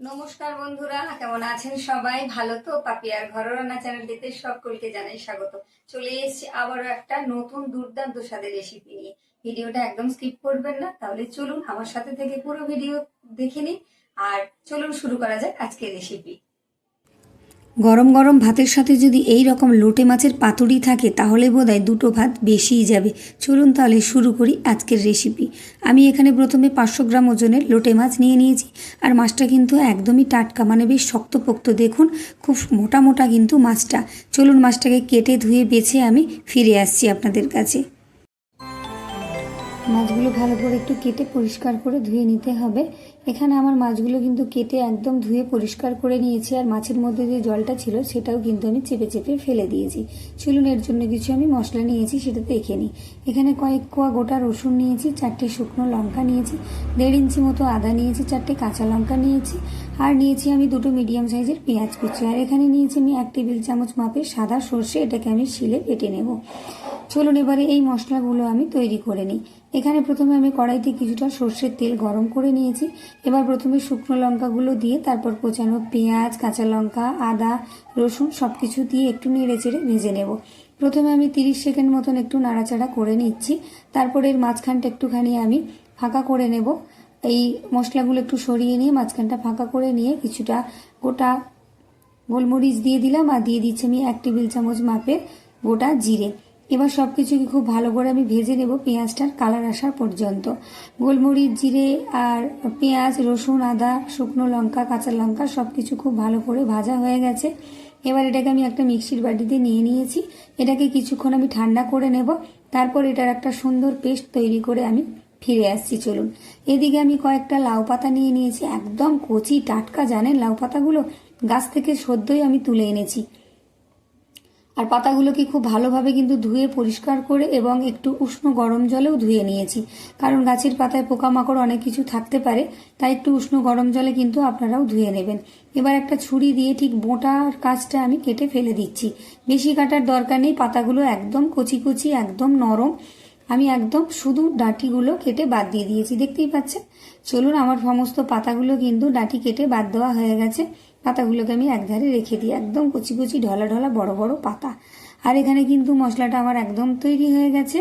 নমস্কার বন্ধুরা, কেমন আছেন সবাই? ভালো তো? পাপিয়ার ঘর রান্না চ্যানেলটিতে সকলকে জানাই স্বাগত। চলে এসেছি আবারও একটা নতুন দুর্দান্ত স্বাদের রেসিপি নিয়ে। ভিডিওটা একদম স্কিপ করবেন না, তাহলে চলুন আমার সাথে থেকে পুরো ভিডিও দেখে নিন আর চলুন শুরু করা যাক আজকের রেসিপি গরম গরম ভাতের সাথে যদি এই রকম লোটে মাছের পাতুরি থাকে, তাহলে বোধহয় দুটো ভাত বেশিই যাবে। চলুন তাহলে শুরু করি আজকের রেসিপি আমি এখানে প্রথমে পাঁচশো গ্রাম ওজনের লোটে মাছ নিয়ে নিয়েছি, আর মাছটা কিন্তু একদমই টাটকা মানে বেশ শক্তপোক্ত। দেখুন, খুব মোটা মোটা কিন্তু মাছটা। চলুন মাছটাকে কেটে ধুয়ে বেছে আমি ফিরে আসছি আপনাদের কাছে। মাছগুলো ভালো করে একটু কেটে পরিষ্কার করে ধুয়ে নিতে হবে। এখানে আমার মাছগুলো কিন্তু কেটে একদম ধুয়ে পরিষ্কার করে নিয়েছি আর মাছের মধ্যে যে জলটা ছিল সেটাও কিন্তু আমি চেপে চেপে ফেলে দিয়েছি। চলুন, এর জন্য কিছু আমি মশলা নিয়েছি, সেটা দেখে নিই। এখানে কয়েক কোয়া গোটা রসুন নিয়েছি, চারটে শুকনো লঙ্কা নিয়েছি, দেড় ইঞ্চি মতো আদা নিয়েছি, চারটে কাঁচা লঙ্কা নিয়েছি আর নিয়েছি আমি দুটো মিডিয়াম সাইজের পেঁয়াজ কুচি। আর এখানে নিয়েছি আমি এক টেবিল চামচ মাপের সাদা সর্ষে, এটাকে আমি শিলে বেটে নেব। চলুন এবারে এই মশলাগুলো আমি তৈরি করে নিই। এখানে প্রথমে আমি কড়াইতে কিছুটা সর্ষের তেল গরম করে নিয়েছি। এবার প্রথমে শুকনো লঙ্কাগুলো দিয়ে তারপর কোচানো পেঁয়াজ, কাঁচা লঙ্কা, আদা, রসুন সব কিছু দিয়ে একটু নেড়ে চেড়ে ভেজে নেব। প্রথমে আমি তিরিশ সেকেন্ড মতন একটু নাড়াচাড়া করে নিচ্ছি। তারপর এর মাঝখানটা একটুখানি আমি ফাঁকা করে নেব। এই মশলাগুলো একটু সরিয়ে নিয়ে মাঝখানটা ফাঁকা করে নিয়ে কিছুটা গোটা গোলমরিচ দিয়ে দিলাম আর দিয়ে দিচ্ছি আমি এক টেবিল চামচ মাপের গোটা জিরে। এবার সব কিছুকে খুব ভালো করে আমি ভেজে নেব পেঁয়াজটার কালার আসার পর্যন্ত। গোলমরিচ, জিরে আর পেঁয়াজ, রসুন, আদা, শুকনো লঙ্কা, কাঁচা লঙ্কা সব কিছু খুব ভালো করে ভাজা হয়ে গেছে। এবার এটাকে আমি একটা মিক্সির বাটিতে নিয়ে নিয়েছি। এটাকে কিছুক্ষণ আমি ঠান্ডা করে নেব। তারপর এটার একটা সুন্দর পেস্ট তৈরি করে আমি ফিরে আসছি, চলুন। এদিকে আমি কয়েকটা লাউ পাতা নিয়ে নিয়েছি। একদম কচি, টাটকা, জানেন লাউ পাতাগুলো? গাছ থেকে সদ্যই আমি তুলে এনেছি। আর পাতাগুলোকে খুব ভালোভাবে কিন্তু ধুয়ে পরিষ্কার করে এবং একটু উষ্ণ গরম জলেও ধুয়ে নিয়েছি। কারণ গাছের পাতায় পোকামাকড় অনেক কিছু থাকতে পারে, তাই একটু উষ্ণ গরম জলে কিন্তু আপনারাও ধুয়ে নেবেন। এবার একটা ছুরি দিয়ে ঠিক বোটার কাজটা আমি কেটে ফেলে দিচ্ছি। বেশি কাটার দরকার নেই, পাতাগুলো একদম কচি কচি, একদম নরম। আমি একদম শুধু ডাঁটিগুলো কেটে বাদ দিয়ে দিয়েছি, দেখতেই পাচ্ছেন? চলুন, আমার সমস্ত পাতাগুলো কিন্তু ডাঁটি কেটে বাদ দেওয়া হয়ে গেছে। পাতাগুলোকে আমি একধারে রেখে দিই। একদম কচি কচি ঢলা ঢলা বড় বড় পাতা। আর এখানে কিন্তু মশলাটা আমার একদম তৈরি হয়ে গেছে।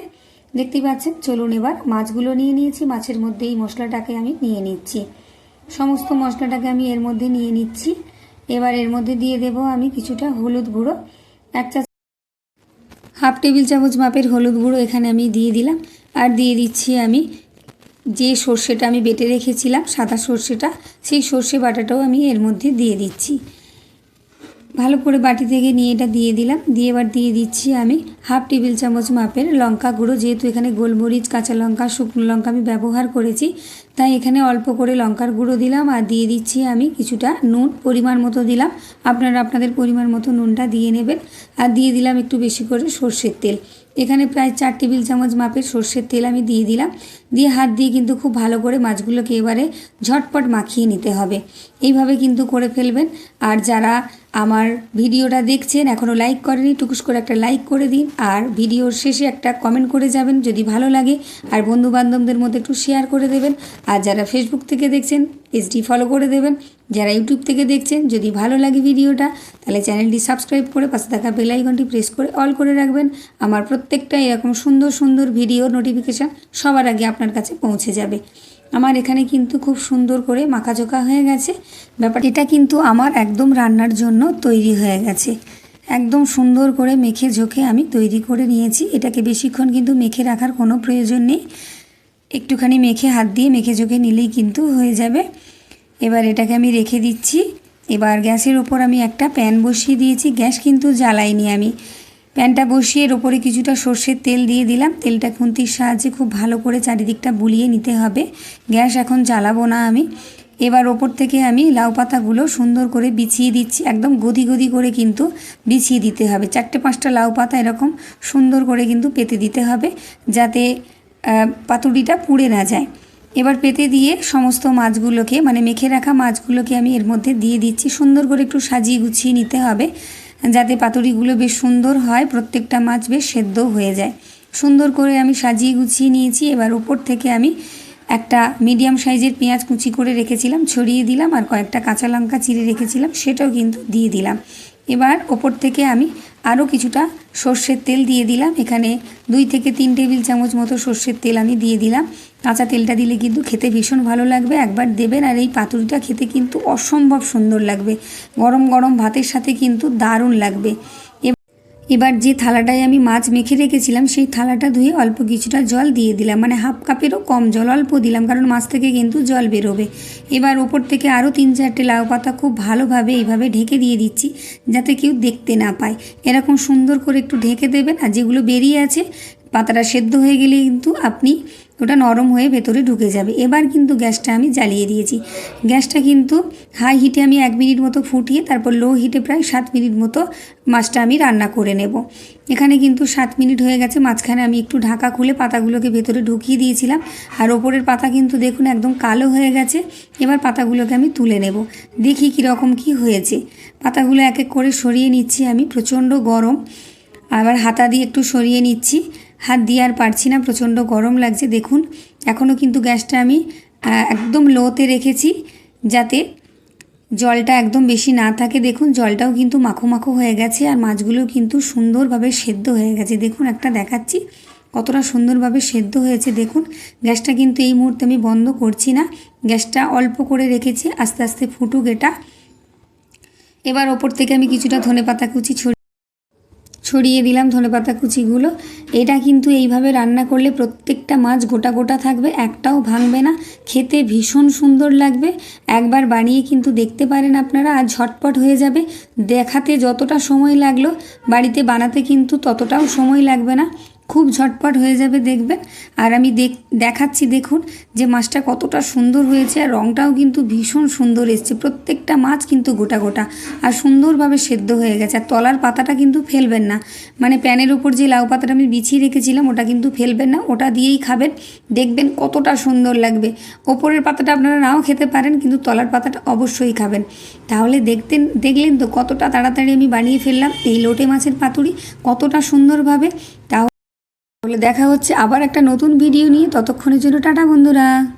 দেখতেই পাচ্ছেন? চলুন এবার মাছগুলো নিয়ে নিয়েছি। মাছের মধ্যে এই মশলাটাকে আমি নিয়ে নিচ্ছি। সমস্ত মশলাটাকে আমি এর মধ্যে নিয়ে নিচ্ছি। এবার এর মধ্যে দিয়ে দেব আমি কিছুটা হলুদ গুঁড়ো। এক চা হাফ টেবিল চামচ মাপের হলুদ গুঁড়ো এখানে আমি দিয়ে দিলাম। আর দিয়ে দিচ্ছি আমি যে সর্ষেটা আমি বেটে রেখেছিলাম, সাদা সর্ষেটা, সেই সর্ষে বাটাটাও আমি এর মধ্যে দিয়ে দিচ্ছি। ভালো করে বাটি থেকে নিয়ে এটা দিয়ে দিলাম। দিয়ে এবার দিয়ে দিচ্ছি আমি হাফ টেবিল চামচ মাপের লঙ্কা গুঁড়ো, যেহেতু এখানে গোলমরিচ, কাঁচা লঙ্কা, শুকনো লঙ্কা আমি ব্যবহার করেছি। তাই এখানে অল্প করে লঙ্কার গুঁড়ো দিলাম আর দিয়ে দিচ্ছি আমি কিছুটা নুন, পরিমাণ মতো দিলাম। আপনারা আপনাদের পরিমাণ মতো নুনটা দিয়ে নেবেন। আর দিয়ে দিলাম একটু বেশি করে সর্ষের তেল। এখানে প্রায় চার টেবিল চামচ মাপের সর্ষের তেল আমি দিয়ে দিলাম। দিয়ে হাত দিয়ে কিন্তু খুব ভালো করে মাছগুলোকে এবারে ঝটপট মাখিয়ে নিতে হবে। এইভাবে কিন্তু করে ফেলবেন। আর যারা আমার ভিডিওটা দেখছেন এখনও লাইক করেনি, টুকুস করে একটা লাইক করে দিন। আর ভিডিওর শেষে একটা কমেন্ট করে যাবেন যদি ভালো লাগে। আর বন্ধু বান্ধবদের মধ্যে একটু শেয়ার করে দেবেন। আর যারা ফেসবুক থেকে দেখছেন, পেজটি ফলো করে দেবেন। যারা ইউটিউব থেকে দেখছেন, যদি ভালো লাগে ভিডিওটা, তাহলে চ্যানেলটি সাবস্ক্রাইব করে পাশে থাকা বেল আইকনটি প্রেস করে অল করে রাখবেন। আমার প্রত্যেকটা এরকম সুন্দর সুন্দর ভিডিও নোটিফিকেশান সবার আগে আপনার কাছে পৌঁছে যাবে। আমার এখানে কিন্তু খুব সুন্দর করে মাখাচোকা হয়ে গেছে। ব্যাপার এটা কিন্তু আমার একদম রান্নার জন্য তৈরি হয়ে গেছে। একদম সুন্দর করে মেখে ঝোঁকে আমি তৈরি করে নিয়েছি। এটাকে বেশিক্ষণ কিন্তু মেখে রাখার কোনো প্রয়োজন নেই। একটুখানি মেখে হাত দিয়ে মেখে ঝোঁকে নিলেই কিন্তু হয়ে যাবে। এবার এটাকে আমি রেখে দিচ্ছি। এবার গ্যাসের ওপর আমি একটা প্যান বসিয়ে দিয়েছি। গ্যাস কিন্তু জ্বালাইনি আমি। প্যানটা বসিয়ে এর ওপরে কিছুটা সর্ষের তেল দিয়ে দিলাম। তেলটা খুন্তির সাহায্যে খুব ভালো করে চারিদিকটা বুলিয়ে নিতে হবে। গ্যাস এখন জ্বালাবো না আমি। এবার ওপর থেকে আমি লাউ পাতাগুলো সুন্দর করে বিছিয়ে দিচ্ছি। একদম গদি গদি করে কিন্তু বিছিয়ে দিতে হবে। চারটে পাঁচটা লাউ পাতা এরকম সুন্দর করে কিন্তু পেতে দিতে হবে। যাতে পাতুড়িটা পুড়ে না যায়। এবার পেতে দিয়ে সমস্ত মাছগুলোকে মানে মেখে রাখা মাছগুলোকে আমি এর মধ্যে দিয়ে দিচ্ছি। সুন্দর করে একটু সাজিয়ে গুছিয়ে নিতে হবে, যাতে পাতুরিগুলো বেশ সুন্দর হয়, প্রত্যেকটা মাছ বেশ সেদ্ধ হয়ে যায়। সুন্দর করে আমি সাজিয়ে গুছিয়ে নিয়েছি। এবার ওপর থেকে আমি একটা মিডিয়াম সাইজের পেঁয়াজ কুচি করে রেখেছিলাম, ছড়িয়ে দিলাম আর কয়েকটা কাঁচা লঙ্কা চিড়ে রেখেছিলাম, সেটাও কিন্তু দিয়ে দিলাম। এবার ওপর থেকে আমি আরও কিছুটা সর্ষের তেল দিয়ে দিলাম। এখানে দুই থেকে তিন টেবিল চামচ মতো সর্ষের তেল আমি দিয়ে দিলাম। কাঁচা তেলটা দিলে কিন্তু খেতে ভীষণ ভালো লাগবে। একবার দেবেন আর এই পাতুরিটা খেতে কিন্তু অসম্ভব সুন্দর লাগবে। গরম গরম ভাতের সাথে কিন্তু দারুণ লাগবে। এবার যে থালাটায় আমি মাছ মেখে রেখেছিলাম, সেই থালাটা ধুয়ে অল্প কিছুটা জল দিয়ে দিলাম। মানে হাফ কাপেরও কম জল, অল্প দিলাম, কারণ মাছ থেকে কিন্তু জল বেরোবে। এবার ওপর থেকে আরও তিন চারটে লাউ পাতা খুব ভালোভাবে এইভাবে ঢেকে দিয়ে দিচ্ছি, যাতে কেউ দেখতে না পায়। এরকম সুন্দর করে একটু ঢেকে দেবেন আর যেগুলো বেরিয়ে আছে, পাতাটা সেদ্ধ হয়ে গেলে কিন্তু আপনি ওটা নরম হয়ে ভেতরে ঢুকে যাবে। এবার কিন্তু গ্যাসটা আমি জ্বালিয়ে দিয়েছি। গ্যাসটা কিন্তু হাই হিটে আমি এক মিনিট মতো ফুটিয়ে, তারপর লো হিটে প্রায় সাত মিনিট মতো মাছটা আমি রান্না করে নেব। এখানে কিন্তু সাত মিনিট হয়ে গেছে, মাঝখানে আমি একটু ঢাকা খুলে পাতাগুলোকে ভেতরে ঢুকিয়ে দিয়েছিলাম। আর ওপরের পাতা কিন্তু দেখুন একদম কালো হয়ে গেছে। এবার পাতাগুলোকে আমি তুলে নেব। দেখি কীরকম কি হয়েছে। পাতাগুলো এক এক করে সরিয়ে নিচ্ছি আমি, প্রচণ্ড গরম। আবার হাতা দিয়ে একটু সরিয়ে নিচ্ছি। হাত দিয়ে আর পারছি না, প্রচণ্ড গরম লাগছে। দেখুন, এখনও কিন্তু গ্যাসটা আমি একদম লোতে রেখেছি যাতে জলটা একদম বেশি না থাকে। দেখুন, জলটাও কিন্তু মাখো মাখো হয়ে গেছে আর মাছগুলো কিন্তু সুন্দরভাবে সেদ্ধ হয়ে গেছে। দেখুন, একটা দেখাচ্ছি কতটা সুন্দরভাবে সেদ্ধ হয়েছে। দেখুন, গ্যাসটা কিন্তু এই মুহূর্তে আমি বন্ধ করছি না। গ্যাসটা অল্প করে রেখেছি, আস্তে আস্তে ফুটুক এটা। এবার ওপর থেকে আমি কিছুটা ধনে পাতা কুচি ছড়িয়ে দিলাম ধনেপাতা কুচিগুলো। এটা কিন্তু এইভাবে রান্না করলে প্রত্যেকটা মাছ গোটা গোটা থাকবে, একটাও ভাঙবে না। খেতে ভীষণ সুন্দর লাগবে। একবার বানিয়ে কিন্তু দেখতে পারেন আপনারা, আর ঝটপট হয়ে যাবে। দেখাতে যতটা সময় লাগল, বাড়িতে বানাতে কিন্তু ততটাও সময় লাগবে না। খুব ঝটপট হয়ে যাবে দেখবেন আর আমি দেখ, দেখাচ্ছি দেখুন যে মাছটা কতটা সুন্দর হয়েছে আর রঙটাও কিন্তু ভীষণ সুন্দর এসছে। প্রত্যেকটা মাছ কিন্তু গোটা গোটা আর সুন্দরভাবে সেদ্ধ হয়ে গেছে। আর তলার পাতাটা কিন্তু ফেলবেন না। মানে প্যানের উপর যে লাউ পাতাটা আমি বিছিয়ে রেখেছিলাম ওটা কিন্তু ফেলবেন না, ওটা দিয়েই খাবেন। দেখবেন কতটা সুন্দর লাগবে। ওপরের পাতাটা আপনারা নাও খেতে পারেন, কিন্তু তলার পাতাটা অবশ্যই খাবেন। তাহলে দেখতেন, দেখলেন তো কতটা তাড়াতাড়ি আমি বানিয়ে ফেললাম। এই লোটে মাছের পাতুরি কতটা সুন্দরভাবে। তাহলে দেখা হচ্ছে আবার একটা নতুন ভিডিও নিয়ে। ততক্ষণের জন্য টাটা বন্ধুরা।